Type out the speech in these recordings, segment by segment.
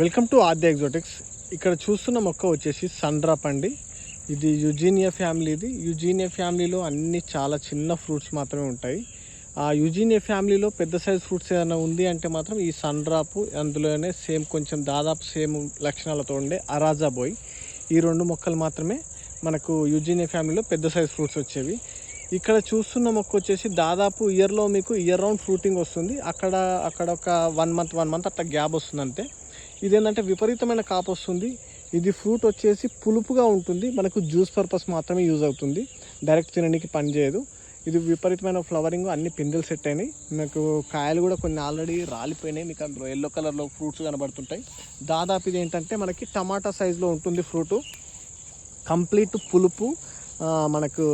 Welcome to ఆద్య ఎగ్జోటిక్స్. ఇక్కడ చూస్తున్న మొక్క వచ్చేసి సండ్రాప్ అండి ఇది యుజీనియా ఫ్యామిలీది యుజీనియా ఫ్యామిలీలో అన్ని చాలా చిన్న ఫ్రూట్స్ మాత్రమే ఉంటాయి. ఆ యుజీనియా ఫ్యామిలీలో పెద్ద సైజ్ ఫ్రూట్స్ ఏదైనా ఉంది అంటే మాత్రం ఈ సండ్రాప్ అందులోనే సేమ్ కొంచెం దాదాపు సేమ్ లక్షణాలతో ఉండే అరాజా బోయ్. ఈ రెండు మొక్కలు మాత్రమే మనకు యుజీనియా ఫ్యామిలీలో పెద్ద సైజ్ ఫ్రూట్స్ వచ్చేవి. ఇక్కడ చూస్తున్న మొక్క వచ్చేసి దాదాపు ఇయర్లో మీకు ఇయర్ రౌండ్ ఫ్రూటింగ్ వస్తుంది. అక్కడ అక్కడ ఒక వన్ మంత్ వన్ మంత్ అట్లా గ్యాప్ వస్తుంది అంతే ఇదేంటంటే విపరీతమైన కాపు వస్తుంది. ఇది ఫ్రూట్ వచ్చేసి పులుపుగా ఉంటుంది. మనకు జ్యూస్ పర్పస్ మాత్రమే యూజ్ అవుతుంది. డైరెక్ట్ తినడానికి పని చేయదు. ఇది విపరీతమైన ఫ్లవరింగ్ అన్ని పిందెలు సెట్ అయినాయి. మీకు కాయలు కూడా కొన్ని ఆల్రెడీ రాలిపోయినాయి. మీకు అందులో ఎల్లో కలర్లో ఫ్రూట్స్ కనబడుతుంటాయి. దాదాపు ఇది ఏంటంటే మనకి టమాటా సైజులో ఉంటుంది ఫ్రూటు. కంప్లీట్ పులుపు మనకు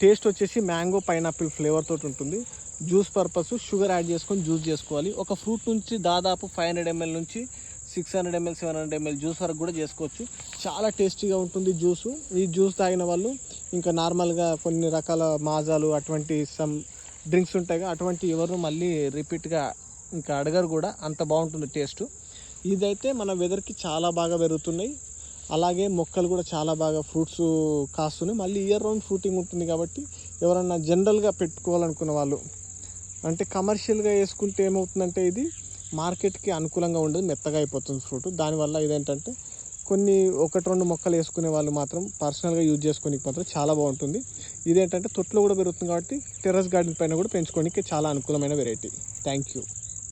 టేస్ట్ వచ్చేసి మ్యాంగో పైనాపిల్ ఫ్లేవర్ తోటి ఉంటుంది. జ్యూస్ పర్పస్ షుగర్ యాడ్ చేసుకొని జ్యూస్ చేసుకోవాలి. ఒక ఫ్రూట్ నుంచి దాదాపు ఫైవ్ హండ్రెడ్ ఎంఎల్ నుంచి six hundred ML seven hundred ML juice వరకు కూడా చేసుకోవచ్చు. చాలా టేస్టీగా ఉంటుంది జ్యూసు ఈ జ్యూస్ తాగిన వాళ్ళు ఇంకా నార్మల్గా కొన్ని రకాల మాజాలు అటువంటి సమ్ డ్రింక్స్ ఉంటాయి అటువంటి ఎవరు మళ్ళీ రిపీట్గా ఇంకా అడగరు కూడా. అంత బాగుంటుంది టేస్ట్ ఇదైతే మన వెదర్కి చాలా బాగా పెరుగుతున్నాయి. అలాగే మొక్కలు కూడా చాలా బాగా ఫ్రూట్స్ కాస్తున్నాయి. మళ్ళీ ఇయర్ రౌండ్ ఫ్రూటింగ్ ఉంటుంది కాబట్టి ఎవరన్నా జనరల్గా పెట్టుకోవాలనుకున్న వాళ్ళు అంటే కమర్షియల్గా వేసుకుంటే ఏమవుతుందంటే ఇది మార్కెట్కి అనుకూలంగా ఉండదు మెత్తగా అయిపోతుంది ఫ్రూట్. దానివల్ల ఇదేంటంటే కొన్ని ఒకటి రెండు మొక్కలు వేసుకునే వాళ్ళు మాత్రం పర్సనల్గా యూజ్ చేసుకోనికి మాత్రం చాలా బాగుంటుంది. ఇదేంటంటే తొట్లో కూడా పెరుగుతుంది కాబట్టి టెర్రస్ గార్డెన్ పైన కూడా పెంచుకోనికి చాలా అనుకూలమైన వెరైటీ. Thank you